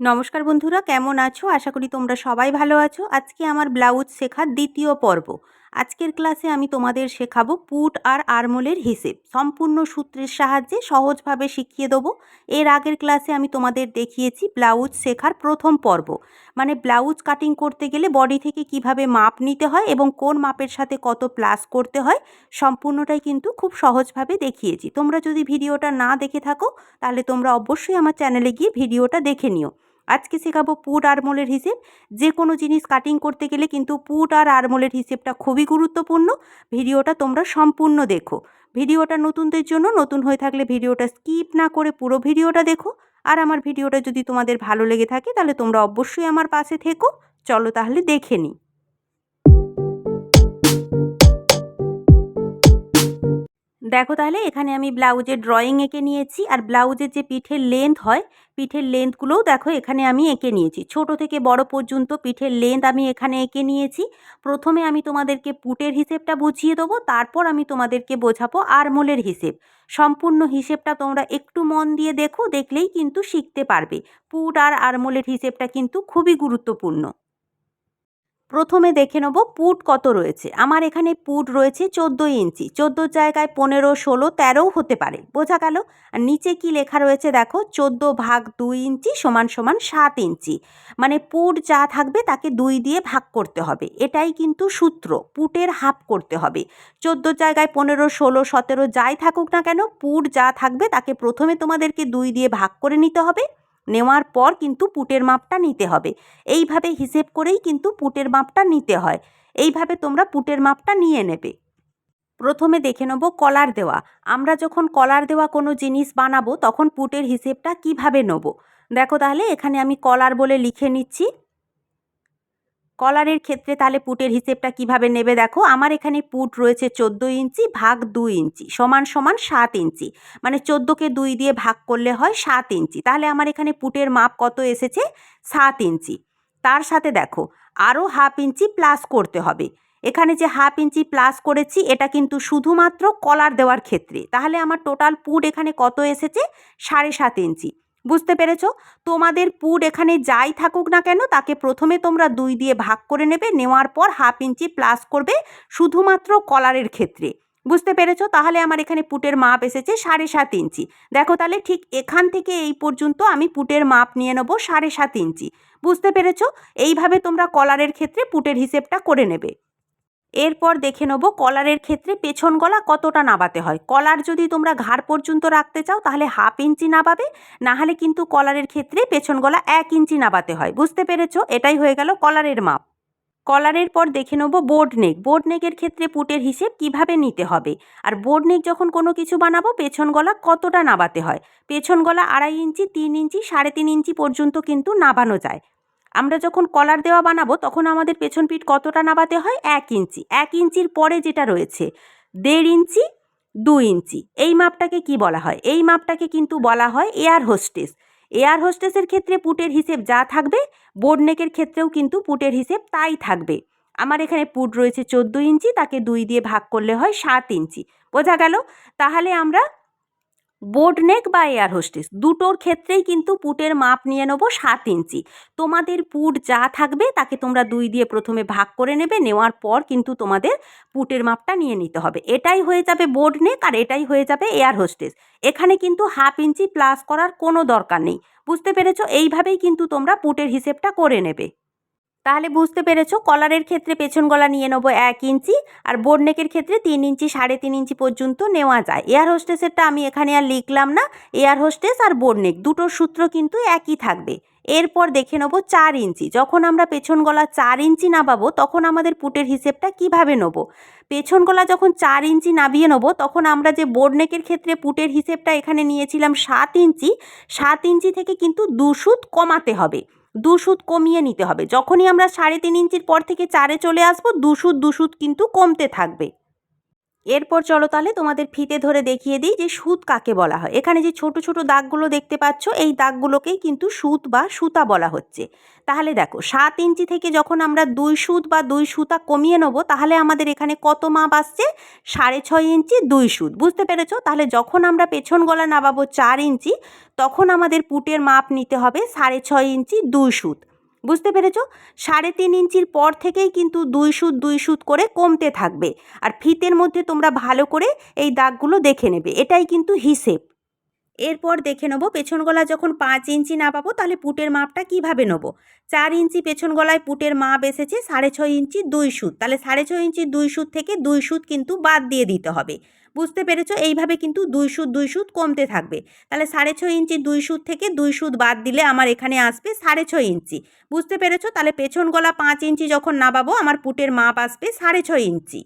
নমস্কার বন্ধুরা, কেমন আছো? আশা করি তোমরা সবাই ভালো আছো। আজকে আমার ব্লাউজ শেখার দ্বিতীয় পর্ব। আজকের ক্লাসে আমি তোমাদের শেখাবো পুট আর আরমোলের হিসেব। সম্পূর্ণ সূত্রের সাহায্যে সহজভাবে শিখিয়ে দেবো। এর আগের ক্লাসে আমি তোমাদের দেখিয়েছি ব্লাউজ শেখার প্রথম পর্ব। মানে ব্লাউজ কাটিং করতে গেলে বডি থেকে কীভাবে মাপ নিতে হয় এবং কোন মাপের সাথে কত প্লাস করতে হয়, সম্পূর্ণটাই কিন্তু খুব সহজভাবে দেখিয়েছি। তোমরা যদি ভিডিওটা না দেখে থাকো, তাহলে তোমরা অবশ্যই আমার চ্যানেলে গিয়ে ভিডিওটা দেখে নিও। আজকে শেখাবো পুট আরমোলের হিসেব। যে কোনো জিনিস কাটিং করতে গেলে কিন্তু পুট আর আরমোলের হিসেবটা খুবই গুরুত্বপূর্ণ। ভিডিওটা তোমরা সম্পূর্ণ দেখো। ভিডিওটা নতুনদের জন্য, নতুন হয়ে থাকলে ভিডিওটা স্কিপ না করে পুরো ভিডিওটা দেখো। আর আমার ভিডিওটা যদি তোমাদের ভালো লেগে থাকে, তাহলে তোমরা অবশ্যই আমার পাশে থেকো। চলো তাহলে দেখে নিই। দেখো তাহলে, এখানে আমি ব্লাউজের ড্রয়িং এঁকে নিয়েছি, আর ব্লাউজের যে পিঠের লেন্থ হয়, পিঠের লেন্থগুলোও দেখো এখানে আমি এঁকে নিয়েছি। ছোট থেকে বড় পর্যন্ত পিঠের লেন্থ আমি এখানে এঁকে নিয়েছি। প্রথমে আমি তোমাদেরকে পুটের হিসেবটা বুঝিয়ে দেবো, তারপর আমি তোমাদেরকে বোঝাবো আরমোলের হিসেব। সম্পূর্ণ হিসেবটা তোমরা একটু মন দিয়ে দেখো, দেখলেই কিন্তু শিখতে পারবে। পুট আর আরমোলের হিসেবটা কিন্তু খুবই গুরুত্বপূর্ণ। প্রথমে দেখে নেব পুট কত রয়েছে। আমার এখানে পুট রয়েছে চোদ্দ ইঞ্চি। চোদ্দোর জায়গায় পনেরো, ষোলো তেরোও হতে পারে। বোঝা গেল? আর নিচে কি লেখা রয়েছে দেখো? চোদ্দ ভাগ দুই ইঞ্চি সমান সমান সাত ইঞ্চি। মানে পুট যা থাকবে তাকে দুই দিয়ে ভাগ করতে হবে। এটাই কিন্তু সূত্র। পুটের হাফ করতে হবে। চোদ্দোর জায়গায় পনেরো, ষোলো, সতেরো যাই থাকুক না কেন, পুট যা থাকবে তাকে প্রথমে তোমাদেরকে দুই দিয়ে ভাগ করে নিতে হবে। নেওয়ার পর কিন্তু পুটের মাপটা নিতে হবে। এইভাবে হিসেব করেই কিন্তু পুটের মাপটা নিতে হয়। এইভাবে তোমরা পুটের মাপটা নিয়ে নেবে। প্রথমে দেখে নেব কলার দেওয়া। আমরা যখন কলার দেওয়া কোনো জিনিস বানাবো, তখন পুটের হিসেবটা কীভাবে নেব? দেখো তাহলে এখানে আমি কলার বলে লিখে নিচ্ছি। কলারের ক্ষেত্রে তাহলে পুটের হিসেবটা কীভাবে নেবে দেখো? আমার এখানে পুট রয়েছে চোদ্দ ইঞ্চি ভাগ দুই ইঞ্চি সমান সমান সাত ইঞ্চি। মানে চোদ্দোকে দুই দিয়ে ভাগ করলে হয় সাত ইঞ্চি। তাহলে আমার এখানে পুটের মাপ কত এসেছে? সাত ইঞ্চি। তার সাথে দেখো আরও হাফ ইঞ্চি প্লাস করতে হবে। এখানে যে হাফ ইঞ্চি প্লাস করেছি, এটা কিন্তু শুধুমাত্র কলার দেওয়ার ক্ষেত্রে। তাহলে আমার টোটাল পুট এখানে কত এসেছে? সাড়ে সাত ইঞ্চি। বুঝতে পেরেছ? তোমাদের পুড এখানে যাই থাকুক না কেন, তাকে প্রথমে তোমরা দুই দিয়ে ভাগ করে নেবে, নেওয়ার পর হাফ ইঞ্চি প্লাস করবে শুধুমাত্র কলারের ক্ষেত্রে। বুঝতে পেরেছ? তাহলে আমার এখানে পুটের মাপ এসেছে সাড়ে সাত ইঞ্চি। দেখো তাহলে ঠিক এখান থেকে এই পর্যন্ত আমি পুটের মাপ নিয়ে নেব সাড়ে সাত ইঞ্চি। বুঝতে পেরেছ? এইভাবে তোমরা কলারের ক্ষেত্রে পুটের হিসেবটা করে নেবে। এরপর দেখে নেব কলারের ক্ষেত্রে পেছন গলা কতটা নাবাতে হয়। কলার যদি তোমরা ঘাড় পর্যন্ত রাখতে চাও, তাহলে হাফ ইঞ্চি নাবাবে নাহলে কিন্তু কলারের ক্ষেত্রে পেছন গলা এক ইঞ্চি নাবাতে হয়। বুঝতে পেরেছ? এটাই হয়ে গেল কলারের মাপ। কলারের পর দেখে নেব বোর্ড নেক। বোর্ড নেকের ক্ষেত্রে পুটের হিসেব কীভাবে নিতে হবে? আর বোর্ড নেক যখন কোনো কিছু বানাবো, পেছন গলা কতটা নাবাতে হয়? পেছন গলা আড়াই ইঞ্চি, তিন ইঞ্চি, সাড়ে তিন ইঞ্চি পর্যন্ত কিন্তু নাবানো যায়। আমরা যখন কলার দেওয়া বানাবো, তখন আমাদের পেছন পিঠ কতটা নাবাতে হয়? এক ইঞ্চি। এক ইঞ্চির পরে যেটা রয়েছে, দেড় ইঞ্চি, দু ইঞ্চি। এই মাপটাকে কি বলা হয়? এই মাপটাকে কিন্তু বলা হয় এয়ার হোস্টেস। এয়ার হোস্টেসের ক্ষেত্রে পুটের হিসেব যা থাকবে, বোর্ড নেকের ক্ষেত্রেও কিন্তু পুটের হিসেব তাই থাকবে। আমার এখানে পুট রয়েছে চোদ্দ ইঞ্চি, তাকে দুই দিয়ে ভাগ করলে হয় সাত ইঞ্চি। বোঝা গেল? তাহলে আমরা বোর্ড নেক বা এয়ার হোস্টেস। দুটোর ক্ষেত্রেই কিন্তু পুটের মাপ নিয়ে নেব সাত ইঞ্চি। তোমাদের পুট যা থাকবে তাকে তোমরা দুই দিয়ে প্রথমে ভাগ করে নেবে, নেওয়ার পর কিন্তু তোমাদের পুটের মাপটা নিয়ে নিতে হবে। এটাই হয়ে যাবে বোর্ড নেক আর এটাই হয়ে যাবে এয়ার হোস্টেস। এখানে কিন্তু হাফ ইঞ্চি প্লাস করার কোনো দরকার নেই। বুঝতে পেরেছ? এইভাবেই কিন্তু তোমরা পুটের হিসেবটা করে নেবে। তাহলে বুঝতে পেরেছ কলারের ক্ষেত্রে পেছন গলা নিয়ে নেব এক ইঞ্চি আর বোর্ড নেকের ক্ষেত্রে তিন ইঞ্চি, সাড়ে তিন ইঞ্চি পর্যন্ত নেওয়া যায়। এয়ার হোস্টেসেরটা আমি এখানে আর লিখলাম না। এয়ার হোস্টেস আর বোর্ড নেক দুটোর সূত্র কিন্তু একই থাকবে। এরপর দেখে নেব চার ইঞ্চি। যখন আমরা পেছন গলা চার ইঞ্চি নাবাবো তখন আমাদের পুটের হিসেবটা কীভাবে নেব? পেছন গলা যখন চার ইঞ্চি নাবিয়ে নেব, তখন আমরা যে বোর্ড নেকের ক্ষেত্রে পুটের হিসেবটা এখানে নিয়েছিলাম সাত ইঞ্চি সাত ইঞ্চি থেকে কিন্তু দু সুত কমাতে হবে। দু সুদ কমিয়ে নিতে হবে। যখনই আমরা সাড়ে তিন ইঞ্চির পর থেকে চারে চলে আসব দু সুদ দু সুদ কিন্তু কমতে থাকবে। এরপর চলো তাহলে তোমাদের ফিতে ধরে দেখিয়ে দিই যে সুত কাকে বলা হয়। এখানে যে ছোট ছোট দাগগুলো দেখতে পাচ্ছ, এই দাগগুলোকেই কিন্তু সুত বা সুতা বলা হচ্ছে। তাহলে দেখো, সাত ইঞ্চি থেকে যখন আমরা দুই সুত বা দুই সুতা কমিয়ে নেব, তাহলে আমাদের এখানে কত মাপ আসছে? সাড়ে ছয় ইঞ্চি, দুই সুত। বুঝতে পেরেছ? তাহলে যখন আমরা পেছন গলা নামাবো চার ইঞ্চি, তখন আমাদের পুটের মাপ নিতে হবে সাড়ে ছয় ইঞ্চি, দুই সুত। বুঝতে পেরেছ? সাড়ে তিন ইঞ্চির পর থেকেই কিন্তু দুই সুত দুই সুত করে কমতে থাকবে। আর ফিতের মধ্যে তোমরা ভালো করে এই দাগগুলো দেখে নেবে। এটাই কিন্তু হিসেব। এরপর দেখে নেব, পেছন গলা যখন পাঁচ ইঞ্চি না পাবো, তাহলে পুটের মাপটা কীভাবে নেব? চার ইঞ্চি পেছন গলায় পুটের মাপ এসেছে সাড়ে ছয় ইঞ্চি দুই সুত। তাহলে সাড়ে ছয় ইঞ্চি দুই সুত থেকে দুই সুত কিন্তু বাদ দিয়ে দিতে হবে। বুঝতে পেরেছ? এইভাবে কিন্তু দুই সুদ দুই সুদ কমতে থাকবে। তাহলে সাড়ে ছয় ইঞ্চি দুই সুদ থেকে দুই সুদ বাদ দিলে আমার এখানে আসবে সাড়ে ছয় ইঞ্চি। বুঝতে পেরেছ? তাহলে পেছন গলা পাঁচ ইঞ্চি যখন নামাবো, আমার পুটের মাপ আসবে সাড়ে ছয় ইঞ্চি।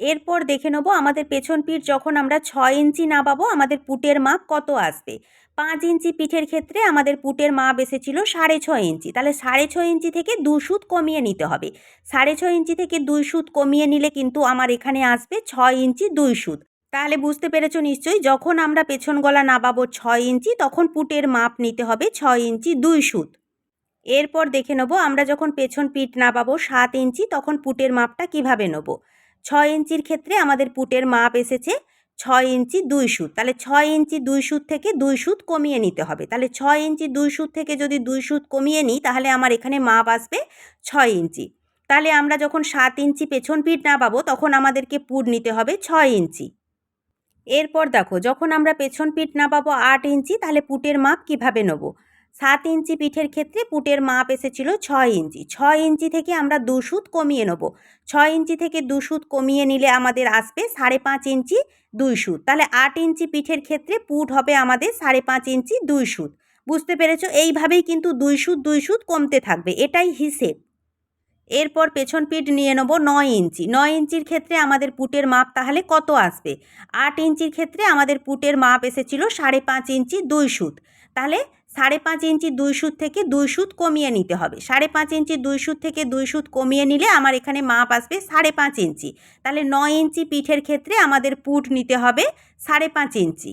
এরপর দেখে নেব আমাদের পেছন পিঠ যখন আমরা ছয় ইঞ্চি নামাবো, আমাদের পুটের মাপ কত আসবে। পাঁচ ইঞ্চি পিঠের ক্ষেত্রে আমাদের পুটের মাপ এসেছিল সাড়ে ছয় ইঞ্চি। তাহলে সাড়ে ছয় ইঞ্চি থেকে দু সুত কমিয়ে নিতে হবে। সাড়ে ছয় ইঞ্চি থেকে দুই সুত কমিয়ে নিলে কিন্তু আমার এখানে আসবে ছয় ইঞ্চি দুই সুত। তাহলে বুঝতে পেরেছ নিশ্চয়ই, যখন আমরা পেছন গলা নামাবো ছয় ইঞ্চি, তখন পুটের মাপ নিতে হবে ছয় ইঞ্চি দুই সুত। এরপর দেখে নেব, আমরা যখন পেছন পিঠ নামাবো সাত ইঞ্চি, তখন পুটের মাপটা কীভাবে নেব? ছয় ইঞ্চির ক্ষেত্রে আমাদের পুটের মাপ এসেছে ছয় ইঞ্চি দুই সুত। তাহলে ছয় ইঞ্চি দুই সুত থেকে দুই সুত কমিয়ে নিতে হবে। তাহলে ছয় ইঞ্চি দুই সুত থেকে যদি দুই সুত কমিয়ে নিই, তাহলে আমার এখানে মাপ আসবে ছয় ইঞ্চি। তাহলে আমরা যখন সাত ইঞ্চি পেছন পিঠ না পাবো তখন আমাদেরকে পুট নিতে হবে ছয় ইঞ্চি। এরপর দেখো, যখন আমরা পেছন পিঠ না পাবো আট ইঞ্চি, তাহলে পুটের মাপ কীভাবে নেব? সাত ইঞ্চি পিঠের ক্ষেত্রে পুটের মাপ এসেছিল ছয় ইঞ্চি। ছয় ইঞ্চি থেকে আমরা দু সুত কমিয়ে নেব। ছয় ইঞ্চি থেকে দু সুত কমিয়ে নিলে আমাদের আসবে সাড়ে পাঁচ ইঞ্চি দুই সুত। তাহলে আট ইঞ্চি পিঠের ক্ষেত্রে পুট হবে আমাদের সাড়ে পাঁচ ইঞ্চি দুই সুত। বুঝতে পেরেছ? এইভাবেই কিন্তু দুই সুত দুই সুত কমতে থাকবে। এটাই হিসেব। এরপর পেছন পিঠ নিয়ে নেব নয় ইঞ্চি। নয় ইঞ্চির ক্ষেত্রে আমাদের পুটের মাপ তাহলে কত আসবে? আট ইঞ্চির ক্ষেত্রে আমাদের পুটের মাপ এসেছিল সাড়ে পাঁচ ইঞ্চি দুই সুত। তাহলে সাড়ে পাঁচ ইঞ্চি দুই সুত থেকে দুই সুত কমিয়ে নিতে হবে। সাড়ে পাঁচ ইঞ্চি দুই সুত থেকে দুই সুত কমিয়ে নিলে আমার এখানে মাপ আসবে সাড়ে পাঁচ ইঞ্চি। তাহলে নয় ইঞ্চি পিঠের ক্ষেত্রে আমাদের পুট নিতে হবে সাড়ে পাঁচ ইঞ্চি।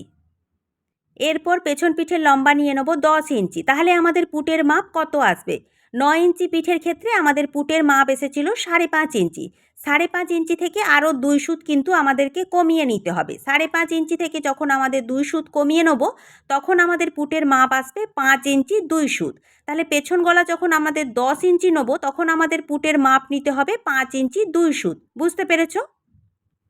এরপর পেছন পিঠের লম্বা নিয়ে নেব দশ ইঞ্চি। তাহলে আমাদের পুটের মাপ কত আসবে? নয় ইঞ্চি পিঠের ক্ষেত্রে আমাদের পুটের মাপ এসেছিল সাড়ে পাঁচ ইঞ্চি। সাড়ে পাঁচ ইঞ্চি থেকে আরও দুই সুত কিন্তু আমাদেরকে কমিয়ে নিতে হবে। সাড়ে পাঁচ ইঞ্চি থেকে যখন আমাদের দুই সুত কমিয়ে নেব, তখন আমাদের পুটের মাপ আসবে পাঁচ ইঞ্চি দুই সুত। তাহলে পেছন গলা যখন আমাদের দশ ইঞ্চি নেব, তখন আমাদের পুটের মাপ নিতে হবে পাঁচ ইঞ্চি দুই সুত। বুঝতে পেরেছ?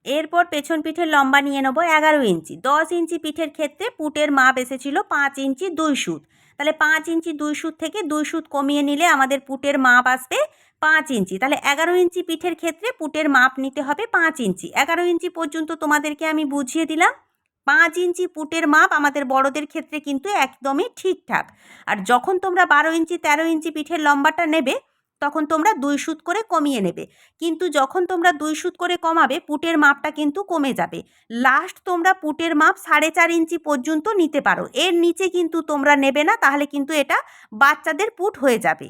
এরপর পেছন পিঠের লম্বা নিয়ে নেব এগারো ইঞ্চি। দশ ইঞ্চি পিঠের ক্ষেত্রে পুটের মাপ এসেছিল পাঁচ ইঞ্চি দুই সুত। তাহলে পাঁচ ইঞ্চি দুই সুত থেকে দুই সুত কমিয়ে নিলে আমাদের পুটের মাপ আসবে পাঁচ ইঞ্চি। তাহলে এগারো ইঞ্চি পিঠের ক্ষেত্রে পুটের মাপ নিতে হবে পাঁচ ইঞ্চি। এগারো ইঞ্চি পর্যন্ত তোমাদেরকে আমি বুঝিয়ে দিলাম। পাঁচ ইঞ্চি পুটের মাপ আমাদের বড়দের ক্ষেত্রে কিন্তু একদমই ঠিকঠাক। আর যখন তোমরা বারো ইঞ্চি, তেরো ইঞ্চি পিঠের লম্বাটা নেবে তখন তোমরা দুই সুত করে কমিয়ে নেবে। কিন্তু যখন তোমরা দুই সুত করে কমাবে, পুটের মাপটা কিন্তু কমে যাবে। লাস্ট তোমরা পুটের মাপ সাড়ে চার ইঞ্চি পর্যন্ত নিতে পারো। এর নিচে কিন্তু তোমরা নেবে না, তাহলে কিন্তু এটা বাচ্চাদের পুট হয়ে যাবে।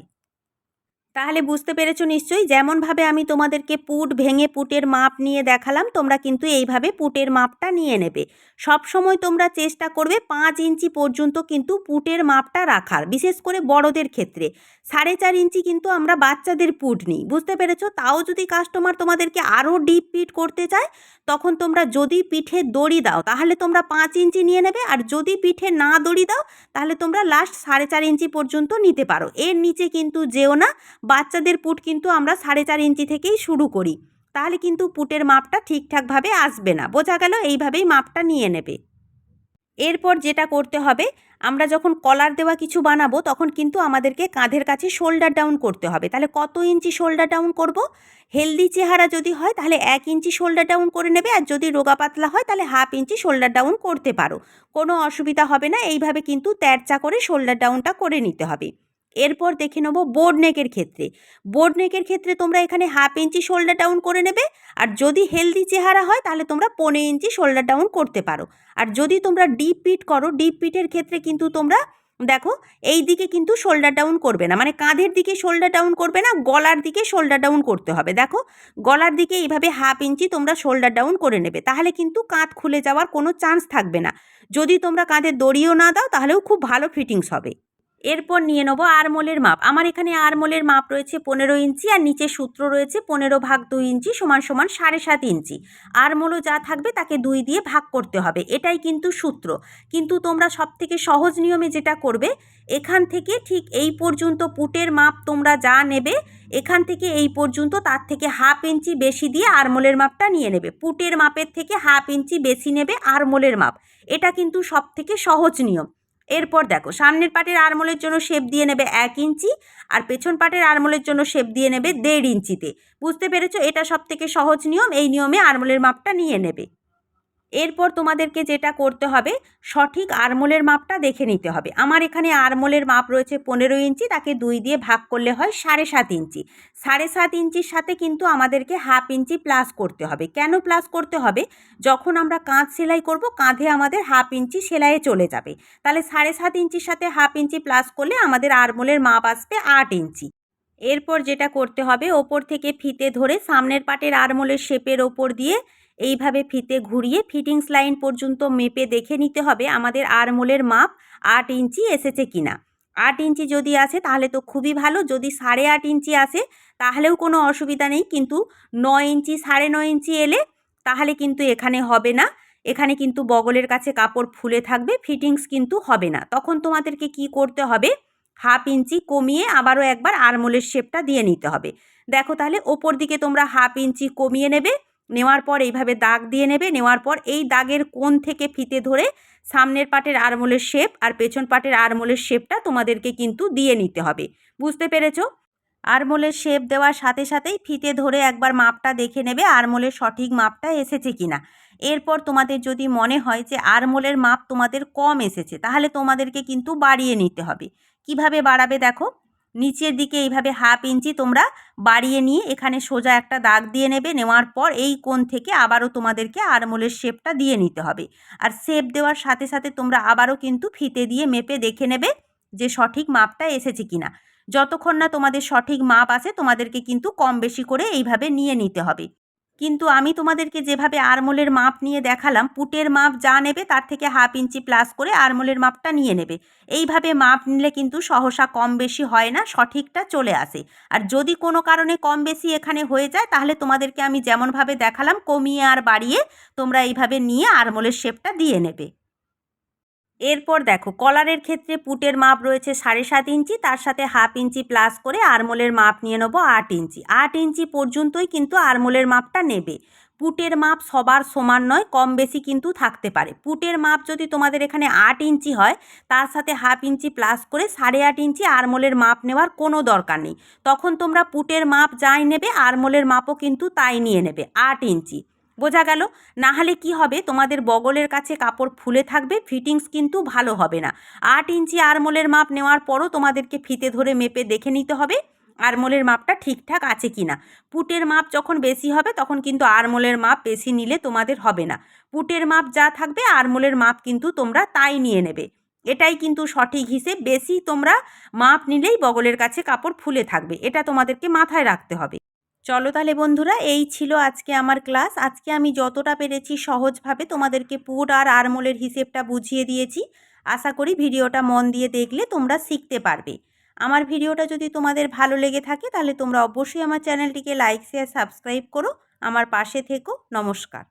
তাহলে বুঝতে পেরেছ নিশ্চয়ই? যেমনভাবে আমি তোমাদেরকে পুট ভেঙে পুটের মাপ নিয়ে দেখালাম, তোমরা কিন্তু এইভাবে পুটের মাপটা নিয়ে নেবে। সব সময় তোমরা চেষ্টা করবে পাঁচ ইঞ্চি পর্যন্ত কিন্তু পুটের মাপটা রাখার, বিশেষ করে বড়দের ক্ষেত্রে। সাড়ে চার ইঞ্চি কিন্তু আমরা বাচ্চাদের পুট নিই, বুঝতে পেরেছ? তাও যদি কাস্টমার তোমাদেরকে আরও ডিপ পিট করতে চায়, তখন তোমরা যদি পিঠে দড়ি দাও, তাহলে তোমরা পাঁচ ইঞ্চি নিয়ে নেবে, আর যদি পিঠে না দড়ি দাও, তাহলে তোমরা লাস্ট সাড়ে চার ইঞ্চি পর্যন্ত নিতে পারো। এর নিচে কিন্তু যেও না বাচ্চাদের পুট কিন্তু আমরা সাড়ে চার ইঞ্চি থেকেই শুরু করি। তাহলে কিন্তু পুটের মাপটা ঠিকঠাকভাবে আসবে না। বোঝা গেল এইভাবেই মাপটা নিয়ে নেবে। এরপর যেটা করতে হবে, আমরা যখন কলার দেওয়া কিছু বানাবো, তখন কিন্তু আমাদেরকে কাঁধের কাছে শোল্ডার ডাউন করতে হবে। তাহলে কত ইঞ্চি শোল্ডার ডাউন করব? হেলদি চেহারা যদি হয়, তাহলে এক ইঞ্চি শোল্ডার ডাউন করে নেবে, আর যদি রোগা পাতলা হয়, তাহলে হাফ ইঞ্চি শোল্ডার ডাউন করতে পারো। কোনো অসুবিধা হবে না। এইভাবে কিন্তু তেরচা করে শোল্ডার ডাউনটা করে নিতে হবে। এরপর দেখে নেব বোর্ড নেকের ক্ষেত্রে। বোর্ড নেকের ক্ষেত্রে তোমরা এখানে হাফ ইঞ্চি শোল্ডার ডাউন করে নেবে। আর যদি হেলদি চেহারা হয়, তাহলে তোমরা পনেরো ইঞ্চি শোল্ডার ডাউন করতে পারো। আর যদি তোমরা ডিপ পিট করো ডিপ পিটের ক্ষেত্রে কিন্তু তোমরা, দেখো, এই দিকে কিন্তু শোল্ডার ডাউন করবে না। মানে কাঁধের দিকে শোল্ডার ডাউন করবে না, গলার দিকে শোল্ডার ডাউন করতে হবে। দেখো, গলার দিকে এইভাবে হাফ ইঞ্চি তোমরা শোল্ডার ডাউন করে নেবে। তাহলে কিন্তু কাঁধ খুলে যাওয়ার কোনো চান্স থাকবে না। যদি তোমরা কাঁধে দড়িও না দাও, তাহলেও খুব ভালো ফিটিংস হবে। এরপর নিয়ে নেব আরমোলের মাপ। আমার এখানে আরমোলের মাপ রয়েছে পনেরো ইঞ্চি আর নিচে সূত্র রয়েছে পনেরো ভাগ দুই ইঞ্চি সমান সমান সাড়ে সাত ইঞ্চি। আরমোলও যা থাকবে তাকে দুই দিয়ে ভাগ করতে হবে। এটাই কিন্তু সূত্র। কিন্তু তোমরা সব থেকে সহজ নিয়মে যেটা করবে, এখান থেকে ঠিক এই পর্যন্ত পুটের মাপ তোমরা যা নেবে, এখান থেকে এই পর্যন্ত তার থেকে হাফ ইঞ্চি বেশি দিয়ে আরমোলের মাপটা নিয়ে নেবে। পুটের মাপের থেকে হাফ ইঞ্চি বেশি নেবে আরমোলের মাপ। এটা কিন্তু সব থেকে সহজ নিয়ম। এরপর দেখো, সামনের পাটের আরমোলের জন্য শেপ দিয়ে নেবে এক ইঞ্চি আর পেছন পাটের আরমোলের জন্য শেপ দিয়ে নেবে দেড় ইঞ্চিতে। বুঝতে পেরেছ? এটা সব থেকে সহজ নিয়ম, এই নিয়মে আরমোলের মাপটা নিয়ে নেবে। এরপর তোমাদেরকে যেটা করতে হবে, সঠিক আরমোলের মাপটা দেখে নিতে হবে। আমার এখানে আরমোলের মাপ রয়েছে পনেরো ইঞ্চি, তাকে দুই দিয়ে ভাগ করলে হয় সাড়ে সাত ইঞ্চি। সাড়ে সাত ইঞ্চির সাথে কিন্তু আমাদেরকে হাফ ইঞ্চি প্লাস করতে হবে। কেন প্লাস করতে হবে? যখন আমরা কাঁধ সেলাই করব, কাঁধে আমাদের হাফ ইঞ্চি সেলাইয়ে চলে যাবে। তাহলে সাড়ে সাত ইঞ্চির সাথে হাফ ইঞ্চি প্লাস করলে আমাদের আরমোলের মাপ আসবে আট ইঞ্চি। এরপর যেটা করতে হবে, ওপর থেকে ফিতে ধরে সামনের পাটের আরমোলের শেপের ওপর দিয়ে এইভাবে ফিতে ঘুরিয়ে ফিটিংস লাইন পর্যন্ত মেপে দেখে নিতে হবে আমাদের আরমোলের মাপ আট ইঞ্চি এসেছে কিনা। আট ইঞ্চি যদি আসে তাহলে তো খুবই ভালো, যদি সাড়ে আট ইঞ্চি আসে তাহলেও কোনো অসুবিধা নেই, কিন্তু নয় ইঞ্চি, সাড়ে নয় ইঞ্চি এলে তাহলে কিন্তু এখানে হবে না। এখানে কিন্তু বগলের কাছে কাপড় ফুলে থাকবে, ফিটিংস কিন্তু হবে না। তখন তোমাদেরকে কি করতে হবে? হাফ ইঞ্চি কমিয়ে আবারও একবার আরমোলের শেপটা দিয়ে নিতে হবে। দেখো তাহলে ওপর দিকে তোমরা হাফ ইঞ্চি কমিয়ে নেবে নেওয়ার পর এইভাবে দাগ দিয়ে নেবে, নেওয়ার পর এই দাগের কোণ থেকে ফিতে ধরে সামনের পাটের আরমোলের শেপ আর পেছন পাটের আরমোলের শেপটা তোমাদেরকে কিন্তু দিয়ে নিতে হবে। বুঝতে পেরেছ? আরমোলের শেপ দেওয়ার সাথে সাথেই ফিতে ধরে একবার মাপটা দেখে নেবে আরমোলের সঠিক মাপটা এসেছে কি না এরপর তোমাদের যদি মনে হয় যে আরমোলের মাপ তোমাদের কম এসেছে, তাহলে তোমাদেরকে কিন্তু বাড়িয়ে নিতে হবে। কীভাবে বাড়াবে দেখো? নিচের দিকে এইভাবে হাফ ইঞ্চি তোমরা বাড়িয়ে নিয়ে এখানে সোজা একটা দাগ দিয়ে নেবে। নেওয়ার পর এই কোণ থেকে আবারও তোমাদেরকে আরমোলের শেপটা দিয়ে নিতে হবে। আর শেপ দেওয়ার সাথে সাথে তোমরা আবারও কিন্তু ফিতে দিয়ে মেপে দেখে নেবে যে সঠিক মাপটা এসেছে কিনা। যতক্ষণ না তোমাদের সঠিক মাপ আছে, তোমাদেরকে কিন্তু কম বেশি করে এইভাবে নিয়ে নিতে হবে। কিন্তু আমি তোমাদেরকে যেভাবে আরমোলের মাপ নিয়ে দেখালাম, পুটের মাপ যা নেবে তার থেকে হাফ ইঞ্চি প্লাস করে আরমোলের মাপটা নিয়ে নেবে। এইভাবে মাপ নিলে কিন্তু সহসা কম বেশি হয় না, সঠিকটা চলে আসে। আর যদি কোনো কারণে কম বেশি এখানে হয়ে যায়, তাহলে তোমাদেরকে আমি যেমনভাবে দেখালাম, কমিয়ে আর বাড়িয়ে তোমরা এইভাবে নিয়ে আরমোলের শেপটা দিয়ে নেবে। এরপর দেখো কলারের ক্ষেত্রে পুটের মাপ রয়েছে সাড়ে সাত ইঞ্চি, তার সাথে হাফ ইঞ্চি প্লাস করে আরমোলের মাপ নিয়ে নেব আট ইঞ্চি। আট ইঞ্চি পর্যন্তই কিন্তু আরমোলের মাপটা নেবে। পুটের মাপ সবার সমান নয়, কম বেশি কিন্তু থাকতে পারে। পুটের মাপ যদি তোমাদের এখানে আট ইঞ্চি হয়, তার সাথে হাফ ইঞ্চি প্লাস করে সাড়ে আট ইঞ্চি আরমোলের মাপ নেওয়ার কোনো দরকার নেই। তখন তোমরা পুটের মাপ যাই নেবে, আরমোলের মাপও কিন্তু তাই নিয়ে নেবে, আট ইঞ্চি। বোঝা গেল না হলে কী হবে? তোমাদের বগলের কাছে কাপড় ফুলে থাকবে, ফিটিংস কিন্তু ভালো হবে না। আট ইঞ্চি আরমোলের মাপ নেওয়ার পরও তোমাদেরকে ফিতে ধরে মেপে দেখে নিতে হবে, আরমোলের মাপটা ঠিকঠাক আছে কি না। পুটের মাপ যখন বেশি হবে, তখন কিন্তু আরমোলের মাপ বেশি নিলে তোমাদের হবে না। পুটের মাপ যা থাকবে, আরমোলের মাপ কিন্তু তোমরা তাই নিয়ে নেবে। এটাই কিন্তু সঠিক হিসেব, বেশি তোমরা মাপ নিলেই বগলের কাছে কাপড় ফুলে থাকবে। এটা তোমাদেরকে মাথায় রাখতে হবে। চলো তাহলে বন্ধুরা, এই ছিল আজকে আমার ক্লাস। আজকে আমি যতটা পেরেছি সহজভাবে তোমাদেরকে পুট আর আরমোলের হিসেবটা বুঝিয়ে দিয়েছি। আশা করি ভিডিওটা মন দিয়ে দেখলে তোমরা শিখতে পারবে। আমার ভিডিওটা যদি তোমাদের ভালো লেগে থাকে তাহলে তোমরা অবশ্যই আমার চ্যানেলটিকে লাইক, শেয়ার, সাবস্ক্রাইব করো। আমার পাশে থেকো। নমস্কার।